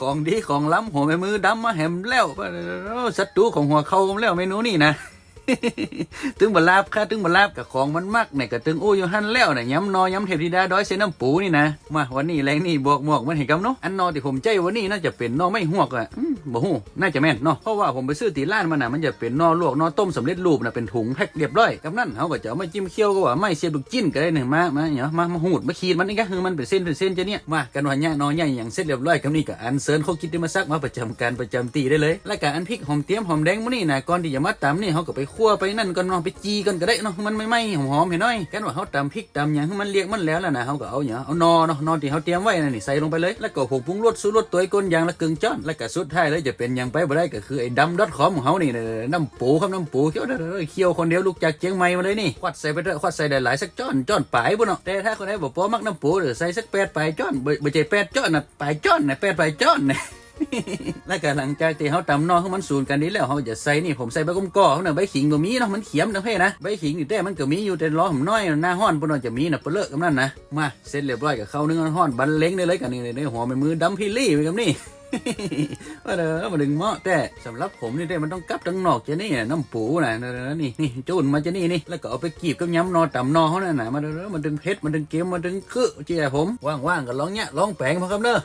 ของดีของล้ำหัวแม่มือดำมาแหมแล้วศัตรูของหัวเขาแล้วเมนูนี่นะ ตึงบลาบค่ะตึงบลาบกับของมันมักเนี่ยก็ตึงอู้ยู่หันแล้วเนี่ยย้ำนอย้ำเทพธิดาดอยเซน้ำปูนี่นะมาวันนี้แรงนี่บวกหมวกมันเห็นกำเนาะอันนอที่ผมใจวันนี้น่าจะเป็นนอไม่หวกอะบ่ฮู้น่าจะแม่นเนาะเพราะว่าผมไปซื้อตีร้านมันน่ะมันจะเป็นนอลวกนอต้มสำเร็จรูปน่ะเป็นถุงแพ็คเรียบร้อยกับนั่นเขาก็จะเอามาจิ้มเคี่ยวก็ว่าไม่เสียบลูกจิ้นก็ได้หนึ่งมามาเนาะมามาหูดมาขีดมันนี่ก็คือมันเป็นเส้นเป็นเส้นจะเนี่ยมากันวันเนี้ยนอใหญ่อย่างเสร็จเรียบร้อยกับนี่ก็อันเซิร์นเขาคิดได้มาซักมาประจำการประจำตีได้เลย แล้วก็อันพริกหอมเตี้ยมหอมแดงมันนี่นะก่อนที่จะมาตำนี่เขาก็ไปคั่วไปนั่นก่อนเนาะไปจีกันก็ได้เนาะมันไม่ไหม้หอมๆเห็นหน่อยกันว่าเขาตำพริกตำอย่างมันเรียกมันแล้วแล้วนะเขาก็เอาอย่างเอานอเนาะนอที่เขาเตรียมไว้นั่นนี่ใส่ลงไปเลยแล้วก็ผงปรุงรสสูตรรสตัวไอ้ก้นยางละกึ่งจ้อนแล้วก็สุดท้ายเลยจะเป็นอย่างไปบ่ได้ก็คือไอ้ดำดอทคอมของเขานี่น้ำปูครับน้ำปูเคี่ยวเด้อเคี่ยวคนเดียวลูกจากเจียงใหม่มาเลยนี่ควัดใส่ไปเถอะควัดใส่ได้หลายสักจ้อนจ้อนปลายบ่เนาะแต่ถ้าคนไหนบอกพอมักน้ำปูเดี๋ยวใส่สักแปดปลายจ้อนบ่ใช่แปดจ้อนน่ะปลายจ้อนน่ะแปดปลายจ้อนน่ะ แล้วก็หลังจากที่เขาตำนอให้มันสูนกันนี้แล้วเขาจะใส่นี่ผมใส่ใบกุ้มก่อเขาเนี่ยใบขิงบ่มีเนาะมันเขียมนะเพ่นะใบขิงอยู่แต่มันก็มีอยู่แต่ล้อผมน้อยหน้าห้อนปนนจะมีนะเปลือกกับนั่นนะมาเสร็จเรียบร้อยกับเขาวนึ่งห้อนบันเล้งได้เลยกันนี่ในหัวมันมือดำพี่ลี่ไปกับนี่ว่าเด้อมาดึงเมาะแต่สำหรับผมนี่เด้มันต้องกลับทั้งนอกจะนี่น้ำปูน่ะนี่นี่จูนมาจะนี่นี่แล้วก็เอาไปกีบกับย้ำนอต่ำนอเขานั่นน่ะมาเด้อมันดึงเพชรมันดึงเกมมันดึงคือเจียผมว่างๆก็ลองเนี้ยลองแปลงพอครับเด้อ